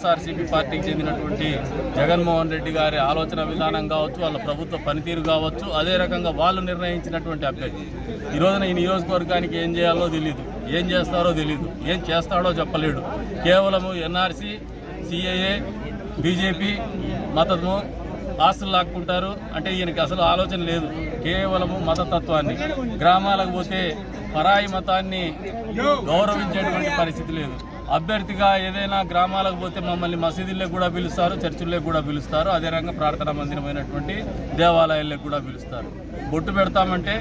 SRCP పార్టీకి చెందినటువంటి జగన్మోహన్ రెడ్డి గారి ఆలోచన విధానం కావచ్చు వాళ్ళ ప్రభుత్వ పనితీరు కావచ్చు అదే రకంగా వాళ్ళు నిర్ణయించినటువంటి అభ్యర్థి. ఈ రోజున ఈ నియోజకవర్గానికి ఏం చేయాలో తెలియదు ఏం చేస్తారో తెలియదు ఏం చేస్తాడో చెప్పలేడు. కేవలము ఎన్ఆర్సీ సిఏఏ బీజేపీ మతము ఆస్తులు లాక్కుంటారు. అంటే ఈయనకి అసలు ఆలోచన లేదు. కేవలము మతతత్వాన్ని. గ్రామాలకు పోతే పరాయి మతాన్ని గౌరవించేటువంటి పరిస్థితి లేదు. అభ్యర్థిగా ఏదైనా గ్రామాలకు పోతే మమ్మల్ని మసీదులకు కూడా పిలుస్తారు చర్చిలకు కూడా పిలుస్తారు. అదే రకంగా ప్రార్థనా మందిరమైనటువంటి దేవాలయాలకు కూడా పిలుస్తారు. బొట్టు పెడతామంటే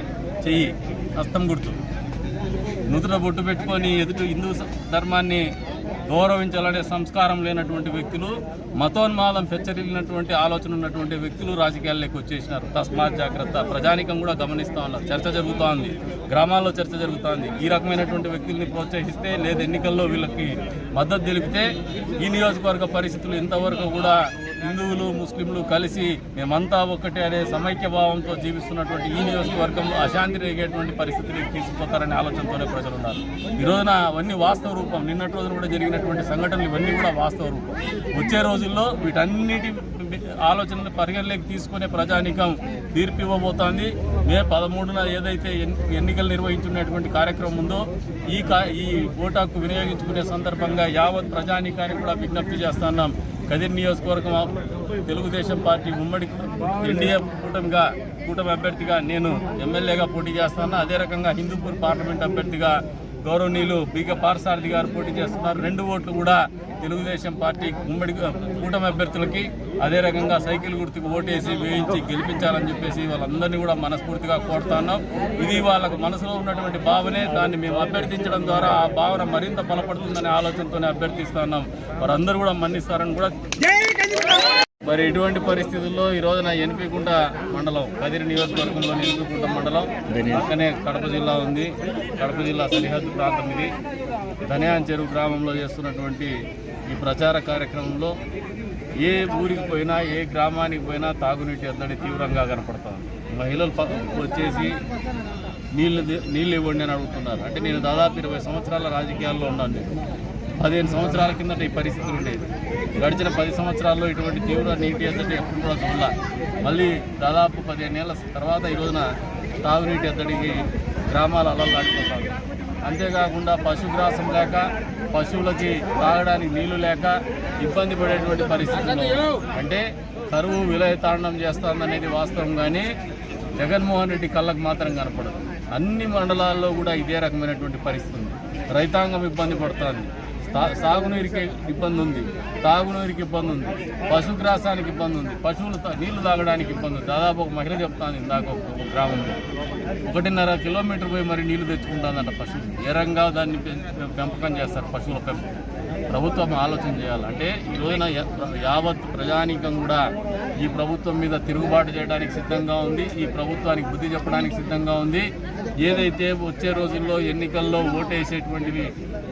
చెయ్యి హస్తం గుర్తు. నూతన బొట్టు పెట్టుకొని ఎదుటి హిందూ ధర్మాన్ని గౌరవించాలనే సంస్కారం లేనటువంటి వ్యక్తులు మతోన్మాదం పెచ్చరిల్లినటువంటి ఆలోచన ఉన్నటువంటి వ్యక్తులు రాజకీయాల్లోకి వచ్చేసినారు. తస్మాత్ జాగ్రత్త. ప్రజానికం కూడా గమనిస్తూ ఉన్నారు. చర్చ జరుగుతోంది. గ్రామాల్లో చర్చ జరుగుతోంది. ఈ రకమైనటువంటి వ్యక్తుల్ని ప్రోత్సహిస్తే లేదా ఎన్నికల్లో వీళ్ళకి మద్దతు తెలిపితే ఈ నియోజకవర్గ పరిస్థితులు ఇంతవరకు కూడా హిందువులు ముస్లింలు కలిసి మేమంతా ఒక్కటే అనే సమైక్య భావంతో జీవిస్తున్నటువంటి ఈ నియోజకవర్గంలో అశాంతి రేగేటువంటి పరిస్థితిని తీసుకుపోతారనే ఆలోచనతోనే ప్రజలు ఉన్నారు ఈ రోజున అవన్నీ వాస్తవ రూపం. నిన్నటి రోజున కూడా జరిగినటువంటి సంఘటనలు ఇవన్నీ కూడా వాస్తవ రూపం. వచ్చే రోజుల్లో వీటన్నిటి ఆలోచనలు పరిగణలోకి తీసుకునే ప్రజానికం తీర్పు ఇవ్వబోతోంది మే పదమూడున ఏదైతే ఎన్నికలు నిర్వహించున్నటువంటి కార్యక్రమం ఉందో ఈ కా ఈ ఓటాకు వినియోగించుకునే సందర్భంగా యావత్ ప్రజానికానికి కూడా విజ్ఞప్తి చేస్తున్నాం కదిరి నియోజకవర్గం తెలుగుదేశం పార్టీ ఉమ్మడి ఎన్డీఏ కూటమిగా కూటమి అభ్యర్థిగా నేను ఎమ్మెల్యేగా పోటీ చేస్తాను. అదే రకంగా హిందూపూర్ పార్లమెంట్ అభ్యర్థిగా గౌరవనీయులు బీగ పార్సారథి గారు పోటీ చేస్తున్నారు. రెండు ఓట్లు కూడా తెలుగుదేశం పార్టీ ఉమ్మడి కూటమి అభ్యర్థులకి అదే రకంగా సైకిల్ గుర్తుకు ఓటేసి వేయించి గెలిపించాలని చెప్పేసి వాళ్ళందరినీ కూడా మనస్ఫూర్తిగా కోరుతున్నాం ఇది వాళ్ళకు మనసులో ఉన్నటువంటి భావనే. దాన్ని మేము అభ్యర్థించడం ద్వారా ఆ భావన మరింత బలపడుతుందనే ఆలోచనతోనే అభ్యర్థిస్తున్నాం వారందరూ కూడా మన్నిస్తారని కూడా మరి ఇటువంటి పరిస్థితుల్లో ఈ రోజున ఎన్పికుంట మండలం కదిరి నియోజకవర్గంలోని ఎన్పికుంట మండలం పక్కనే కడప జిల్లా ఉంది. కడప జిల్లా సరిహద్దు ప్రాంతం ఇది. ధనియాన్ చెరువు గ్రామంలో చేస్తున్నటువంటి ఈ ప్రచార కార్యక్రమంలో ఏ ఊరికి పోయినా ఏ గ్రామానికి పోయినా తాగునీటి ఎద్దడి తీవ్రంగా కనపడుతుంది. మహిళలు వచ్చేసి నీళ్ళు నీళ్ళు ఇవ్వండి అని అడుగుతున్నారు. అంటే నేను దాదాపు ఇరవై సంవత్సరాల రాజకీయాల్లో ఉన్నాను నేను. పదిహేను సంవత్సరాల కిందట ఈ పరిస్థితులు ఉండేది. గడిచిన పది సంవత్సరాల్లో ఇటువంటి తీవ్ర నీటి ఎద్దడి ఎప్పుడు కూడా చూడాల. మళ్ళీ దాదాపు పదిహేను ఏళ్ళ తర్వాత ఈ రోజున తాగునీటి ఎద్దడికి గ్రామాలు అలలాడిపోతారు అంతేకాకుండా పశుగ్రాసం లేక పశువులకి తాగడానికి నీళ్ళు లేక ఇబ్బంది పడేటువంటి పరిస్థితులు అంటే కరువు విలయతాండం చేస్తుంది చేస్తుందనేది వాస్తవం కానీ జగన్మోహన్ రెడ్డి కళ్ళకు మాత్రం కనపడదు. అన్ని మండలాల్లో కూడా ఇదే రకమైనటువంటి పరిస్థితి రైతాంగం ఇబ్బంది పడుతుంది. సాగునీరుకి ఇబ్బంది ఉంది తాగునీరుకి ఇబ్బంది ఉంది పశుగ్రాసానికి ఇబ్బంది ఉంది పశువులు తా- నీళ్ళు తాగడానికి ఇబ్బంది ఉంది దాదాపు ఒక మహిళ చెప్తాను ఇందాక ఒక గ్రామంలో. ఒకటిన్నర కిలోమీటర్ పోయి మరి నీళ్ళు తెచ్చుకుంటుందంట పశువులు ఏ రంగా దాన్ని పెంపకం చేస్తారు పశువుల పెంపకం? ప్రభుత్వం ఆలోచన చేయాలి. అంటే ఈ రోజున యావత్ ప్రజానీకం కూడా ఈ ప్రభుత్వం మీద తిరుగుబాటు చేయడానికి సిద్ధంగా ఉంది ఈ ప్రభుత్వానికి బుద్ధి చెప్పడానికి సిద్ధంగా ఉంది. ఏదైతే వచ్చే రోజుల్లో ఎన్నికల్లో ఓటేసేటువంటివి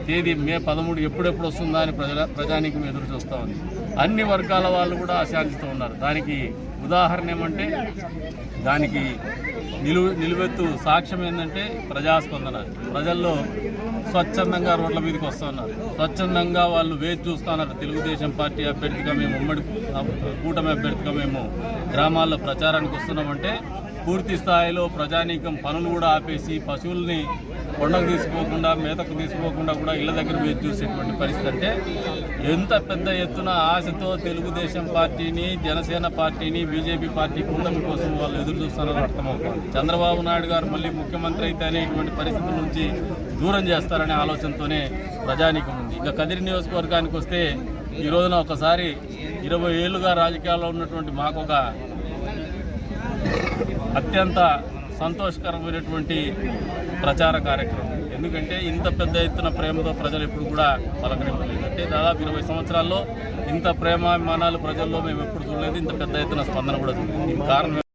తేదీ మే పదమూడు ఎప్పుడెప్పుడు వస్తుందా అని ప్రజల ప్రజానికి ఎదురు చూస్తూ ఉంది. అన్ని వర్గాల వాళ్ళు కూడా అశాంతితో ఉన్నారు. దానికి ఉదాహరణ ఏమంటే దానికి నిలువ నిలువెత్తు సాక్ష్యం ఏంటంటే ప్రజాస్పందన. ప్రజల్లో స్వచ్ఛందంగా రోడ్ల మీదకి వస్తున్నారు స్వచ్ఛందంగా వాళ్ళు వేచి చూస్తున్నారు తెలుగుదేశం పార్టీ అభ్యర్థిగా మేము ఉమ్మడి కూటమి అభ్యర్థిగా మేము గ్రామాల్లో ప్రచారానికి వస్తున్నామంటే పూర్తి స్థాయిలో ప్రజానీకం పనులు కూడా ఆపేసి పశువుల్ని కొండకు తీసిపోకుండా మేతకు తీసుకోకుండా కూడా ఇళ్ళ దగ్గర వేచి చూసేటువంటి పరిస్థితి అంటే ఎంత పెద్ద ఎత్తున ఆశతో తెలుగుదేశం పార్టీని జనసేన పార్టీని బీజేపీ పార్టీ కూటమి కోసం వాళ్ళు ఎదురు చూస్తున్నారో అర్థమవుతుంది. చంద్రబాబు నాయుడు గారు మళ్ళీ ముఖ్యమంత్రి అయితే అనేటువంటి పరిస్థితుల నుంచి దూరం చేస్తారనే ఆలోచనతోనే ప్రజానీకం ఉంది. ఇంకా కదిరి నియోజకవర్గానికి వస్తే ఈ రోజున ఒకసారి ఇరవై ఏళ్ళుగా రాజకీయాల్లో ఉన్నటువంటి మాకు ఒక అత్యంత సంతోషకరమైనటువంటి ప్రచార కార్యక్రమం. ఎందుకంటే ఇంత పెద్ద ఎత్తున ప్రేమతో ప్రజలు ఎప్పుడు కూడా పలకరింపలేదు. అంటే దాదాపు ఇరవై సంవత్సరాల్లో ఇంత ప్రేమాభిమానాలు ప్రజల్లో మేము ఎప్పుడు చూడలేదు. ఇంత పెద్ద ఎత్తున స్పందన కూడా చూడలేదు. దీనికి కారణం